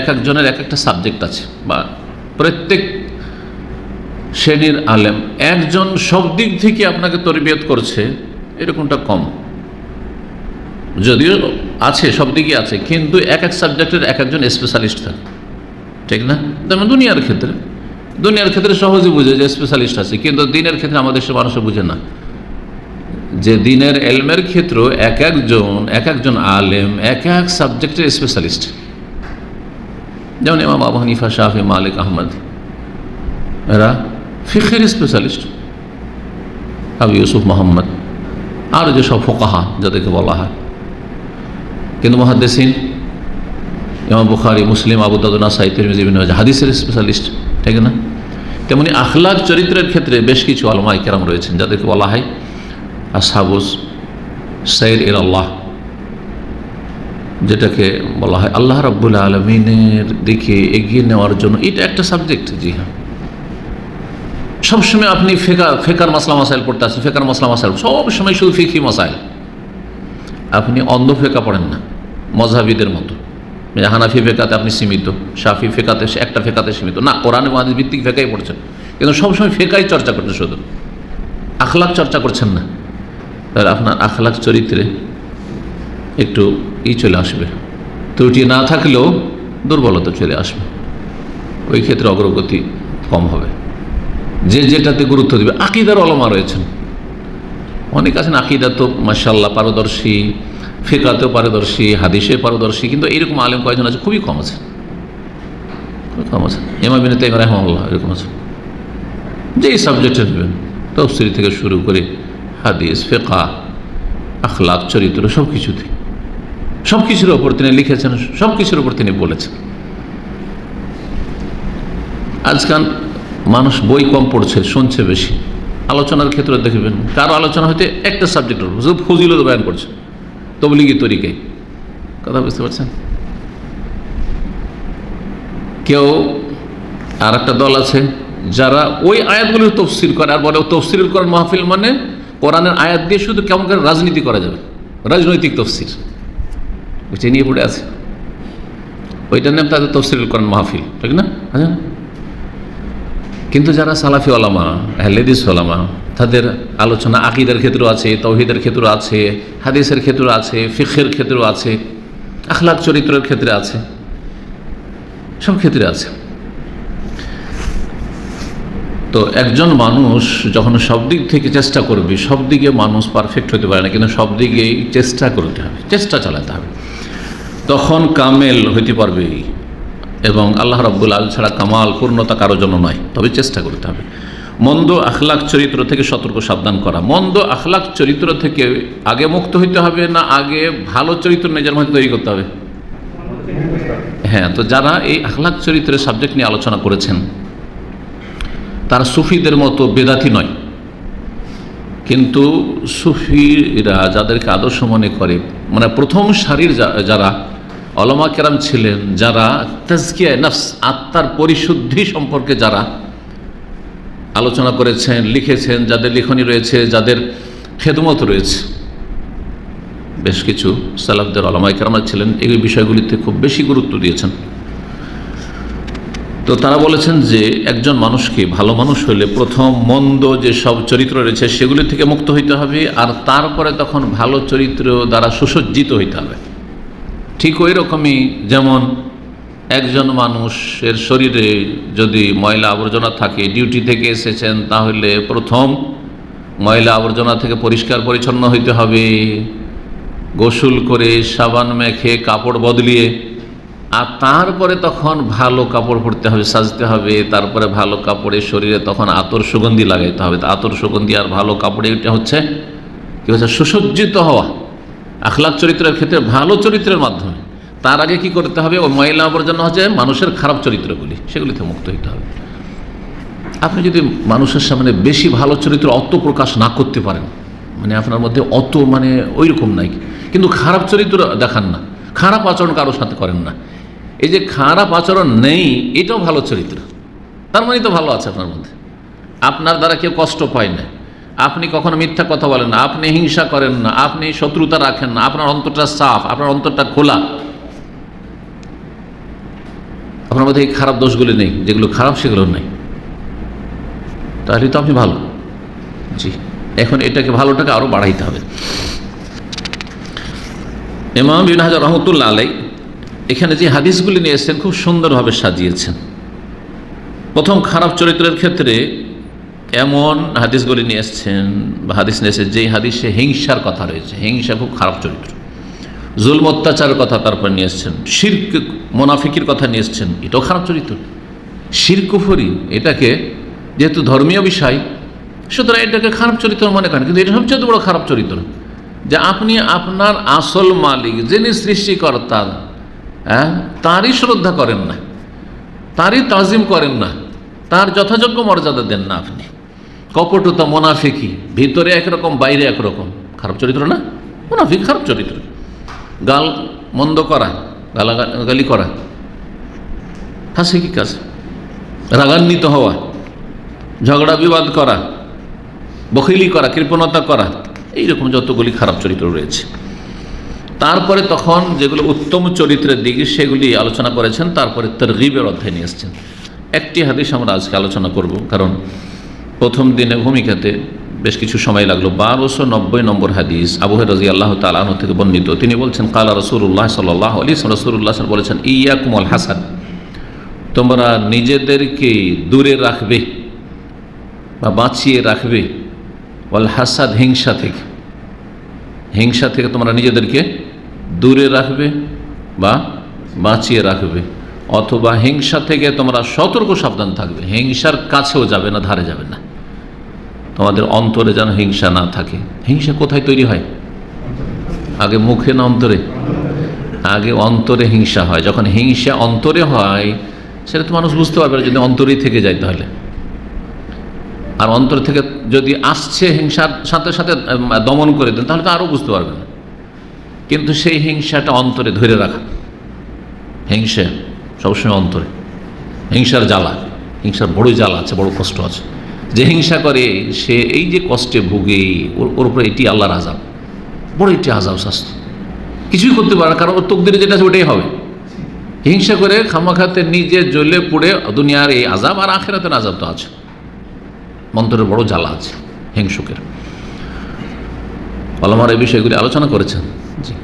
এক একজনের এক একটা সাবজেক্ট আছে বা প্রত্যেক শ্রেণির আলেম, একজন সব দিক থেকে আপনাকে তরবিয়ত করছে, এরকমটা কম। যদিও আছে, সব দিকই আছে, কিন্তু এক এক সাবজেক্টের এক একজন স্পেশালিস্ট থাকে। ঠিক না? যেমন দুনিয়ার ক্ষেত্রে। দুনিয়ার ক্ষেত্রে সহজে বুঝে যে স্পেশালিস্ট আছে, কিন্তু দিনের ক্ষেত্রে আমাদের দেশের মানুষ বুঝে না। যে দিনের এলমের ক্ষেত্র এক একজন এক একজন আলেম, এক এক সাবজেক্টের স্পেশালিস্ট যেমন ইমাম আবু হানিফা শাহি মালিক, আহমদ, এরা ফিখের স্পেশালিস্ট আবু ইউসুফ, মোহাম্মদ, আর যেসব ফোকাহা যাদেরকে বলা হয়। কিন্তু মহাদ্দেসিন, ইমাম বুখারি, মুসলিম, আবু দাদুনা সাহিত্যের বিভিন্ন হাদিসের স্পেশালিস্ট ঠিক না? তেমনি আখলাক চরিত্রের ক্ষেত্রে বেশ কিছু আলমাই কেরাম রয়েছেন, যাদেরকে বলা হয় আসাবুস সৈর এর আল্লাহ যেটাকে বলা হয় আল্লাহ রাব্বুল আলমিনের দিকে এগিয়ে নেওয়ার জন্য। এটা একটা সাবজেক্ট জি হ্যাঁ। সবসময় আপনি ফেকা, ফেকার মশলা মশাইল পড়তে আসেন, ফেকার মশলা মশাইল সবসময় শুধু ফিকি মশাইল আপনি অন্ধ ফেকা পড়েন না মজাবিদের মতো। যে হানাফি ফেকাতে আপনি সীমিত সাফি ফেকাতে একটা ফেকাতে সীমিত। না, কোরআনে মাহাদিস ভিত্তিক ফেকাই পড়ছেন। কিন্তু সবসময় ফেকাই চর্চা করছেন শুধু। আখলাক চর্চা করছেন না। তাহলে আপনার আখলাক চরিত্রে একটু ই চলে আসবে। ত্রুটি না থাকলেও দুর্বলতা চলে আসবে। ওই ক্ষেত্রে অগ্রগতি কম হবে। যে যেটাতে গুরুত্ব দেবে, আকিদার অলমা রয়েছেন। অনেক আছেন, আকিদা তো মাসাল্লাহ পারদর্শী ফেকাতেও পারদর্শী, হাদিসে পারদর্শী, কিন্তু এরকম আলেম কয়েকজন আছে, খুবই কম আছে খুবই কম আছে এমা বিনে তাইম রহমাল্লাহ এরকম আছে যেই সাবজেক্টে নেবেন, তফসিরি থেকে শুরু করে হাদিস ফেকা আখলাক চরিত্র সব কিছুতে সব কিছুর ওপর তিনি লিখেছেন সব কিছুর ওপর তিনি বলেছেন। আজকাল মানুষ বই কম পড়ছে, শুনছে বেশি। আলোচনার ক্ষেত্রে দেখবেন, কারও আলোচনা হয়তো একটা সাবজেক্টের উপর ফজিলত বয়ান করছে, তবলিগি তরিকে কথা বুঝতে পারছেন? কেউ আর একটা দল আছে, যারা ওই আয়াতগুলোর তফসিল করে, আর বলে তফসিল করেন মাহফিল মানে কোরআনের আয়াত দিয়ে শুধু কেমন করে রাজনীতি করা যাবে? রাজনৈতিক তফসির ওইটা নিয়ে পড়ে আছে। ওইটার নাম তাদের তফসিল করেন মাহফিল, ঠিক না? আচ্ছা। কিন্তু যারা সালাফি ওলামা হেলেদিস ওলামা, তাদের আলোচনা আকিদের ক্ষেত্রেও আছে তৌহিদের ক্ষেত্রেও আছে, হাদিসের ক্ষেত্রেও আছে ফিখের ক্ষেত্রেও আছে, আখলাক চরিত্রের ক্ষেত্রে আছে, সব ক্ষেত্রে আছে। তো একজন মানুষ যখন সব দিক থেকে চেষ্টা করবে, সব দিকে মানুষ পারফেক্ট হতে পারে না, কিন্তু সব দিকেই চেষ্টা করতে হবে, চেষ্টা চালাতে হবে। তখন কামেল হইতে পারবে এবং আল্লাহ রব্বুল আল ছাড়া কামাল, পূর্ণতা কারোর জন্য নয়। তবে চেষ্টা করতে হবে। মন্দ আখলাক চরিত্র থেকে সতর্ক, সাবধান করা। মন্দ আখলাক চরিত্র থেকে আগে মুক্ত হইতে হবে না আগে ভালো চরিত্র নিজের মধ্যে তৈরি করতে হবে? হ্যাঁ তো যারা এই আখলাক চরিত্রের সাবজেক্ট নিয়ে আলোচনা করেছেন, তারা সুফিদের মতো বেদাতি নয়। কিন্তু সুফিরা যাদেরকে আদর্শ মনে করে মানে প্রথম সারির যারা অলমা কেরাম ছিলেন যারা তাজকিয়া নফস, আত্মার পরিশুদ্ধি সম্পর্কে যারা আলোচনা করেছেন, লিখেছেন, যাদের লিখনী রয়েছে, যাদের খেদমত রয়েছে, বেশ কিছু সালাফদের অলমাই কেরামা ছিলেন, এই বিষয়গুলিতে খুব বেশি গুরুত্ব দিয়েছেন। তো তারা বলেছেন যে একজন মানুষকে ভালো মানুষ হলে প্রথম মন্দ যে সব চরিত্র রয়েছে সেগুলি থেকে মুক্ত হইতে হবে, আর তারপরে তখন ভালো চরিত্র দ্বারা সুসজ্জিত হইতে হবে। ঠিক ওই রকমই যেমন একজন মানুষের শরীরে যদি ময়লা আবর্জনা থাকে, ডিউটি থেকে এসেছেন, তাহলে প্রথম ময়লা আবর্জনা থেকে পরিষ্কার পরিচ্ছন্ন হইতে হবে। গোসল করে সাবান মেখে কাপড় বদলিয়ে, আর তারপরে তখন ভালো কাপড় পরতে হবে, সাজতে হবে। তারপরে ভালো কাপড়ে শরীরে তখন আতর সুগন্ধি লাগাইতে হবে। আতর সুগন্ধি আর ভালো কাপড়ে এটা হচ্ছে কি হচ্ছে সুসজ্জিত হওয়া। আখলাক চরিত্রের ক্ষেত্রে ভালো চরিত্রের মাধ্যমে। তার আগে কি করতে হবে? ওই ময়লা আবর্জনা হচ্ছে মানুষের খারাপ চরিত্রগুলি। সেগুলিতে মুক্ত হইতে হবে। আপনি যদি মানুষের সামনে বেশি ভালো চরিত্র অত প্রকাশ না করতে পারেন মানে আপনার মধ্যে অত মানে ওই রকম নাই। কিন্তু খারাপ চরিত্র দেখান না। খারাপ আচরণ কারোর সাথে করেন না। এই যে খারাপ আচরণ নেই, এটাও ভালো চরিত্র। তার মানে তো ভালো আছে আপনার মধ্যে। আপনার দ্বারা কেউ কষ্ট পায় না। আপনি কখনো মিথ্যা কথা বলেন না, আপনি হিংসা করেন না, আপনি শত্রুতা রাখেন না, আপনার অন্তরটা সাফ, আপনার অন্তরটা খোলা। আপনার মধ্যে এই খারাপ দোষগুলি নেই, যেগুলো খারাপ সেগুলো নেই। তাহলে তো আপনি ভালো। জি, এখন এটাকে ভালোটাকে আরও বাড়াইতে হবে। ইমাম বিন হাজার রহমতুল্লাহ আলাই এখানে যে হাদিসগুলি নিয়ে এসেছেন, খুব সুন্দরভাবে সাজিয়েছেন। প্রথম খারাপ চরিত্রের ক্ষেত্রে এমন হাদিসগুলি নিয়ে এসছেন বা হাদিস নিয়ে এসেছে, যেই হাদিসে হিংসার কথা রয়েছে। হিংসা খুব খারাপ চরিত্র। জুলম, অত্যাচারের কথা তারপর নিয়ে এসছেন। শির্ক, মোনাফিকির কথা নিয়ে এসছেন। এটাও খারাপ চরিত্র। শিরকুফরি এটাকে যেহেতু ধর্মীয় বিষয়, সুতরাং এটাকে খারাপ চরিত্র মনে করেন। কিন্তু এটা সবচেয়ে বড় খারাপ চরিত্র। যে আপনি আপনার আসল মালিক, যিনি সৃষ্টিকর্তা হ্যাঁ তারই শ্রদ্ধা করেন না। তারই তাজিম করেন না। তার যথাযোগ্য মর্যাদা দেন না আপনি। কপটতা মোনাফিকি ভিতরে একরকম, বাইরে একরকম। খারাপ চরিত্র না? মোনাফিক খারাপ চরিত্র। গাল মন্দ করা, গালাগালি করা। হাসি কি কাজ? রাগান্বিত হওয়া, ঝগড়া বিবাদ করা, বখিলি করা, কৃপণতা করা, এইরকম যতগুলি খারাপ চরিত্র রয়েছে। তারপরে তখন যেগুলো উত্তম চরিত্রের দিকে, সেগুলি আলোচনা করেছেন, তারপরে তরগিবের অধ্যায় নিয়ে এসছেন। একটি হাদিস আমরা আজকে আলোচনা করব, কারণ প্রথম দিনে ভূমিকাতে বেশ কিছু সময় লাগল। বারোশো নব্বই নম্বর হাদিস আবু রাজি আল্লাহ তালাহ থেকে বর্ণিত। তিনি বলছেন, কালা রসুল্লাহ সাল্লাহ আলী রসুল্লাহ বলেছেন ইয়া কুমল হাসান, তোমরা নিজেদেরকে দূরে রাখবে বা বাঁচিয়ে রাখবে। ওয়াল হাসাদ, হিংসা থেকে। হিংসা থেকে তোমরা নিজেদেরকে দূরে রাখবে বা বাঁচিয়ে রাখবে। অথবা হিংসা থেকে তোমরা সতর্ক, সাবধান থাকবে। হিংসার কাছেও যাবে না, ধারে যাবে না। তোমাদের অন্তরে যেন হিংসা না থাকে। হিংসা কোথায় তৈরি হয়? আগে মুখে না অন্তরে? আগে অন্তরে হিংসা হয়। যখন হিংসা অন্তরে হয়, সেটা তো মানুষ বুঝতে পারবে যদি অন্তরেই থেকে যায় তাহলে। আর অন্তর থেকে যদি আসছে হিংসার সাথে সাথে দমন করে দেন, তাহলে তো আরও বুঝতে পারবে না। কিন্তু সেই হিংসাটা অন্তরে ধরে রাখা। হিংসা। সবসময় অন্তরে। হিংসার জ্বালা, হিংসার বড় জ্বালা আছে, বড় কষ্ট আছে। যে হিংসা করে, সে এই যে কষ্টে ভুগে, ওর ওর উপরে এটি আল্লাহর আজাব বড় এটি আজাব শাস্তি। কিছুই করতে পারে না, কারণ ওর তকদিরে যেটা আছে ওটাই হবে। হিংসা করে খামাখাতে নিজে জ্বলে পুড়ে দুনিয়ার এই আজাব আর আখেরাতের আজাব তো আছে। মন্ত্রের বড় জ্বালা আছে, হিংসুকের। আলমার এই বিষয়গুলি আলোচনা করেছেন। জি।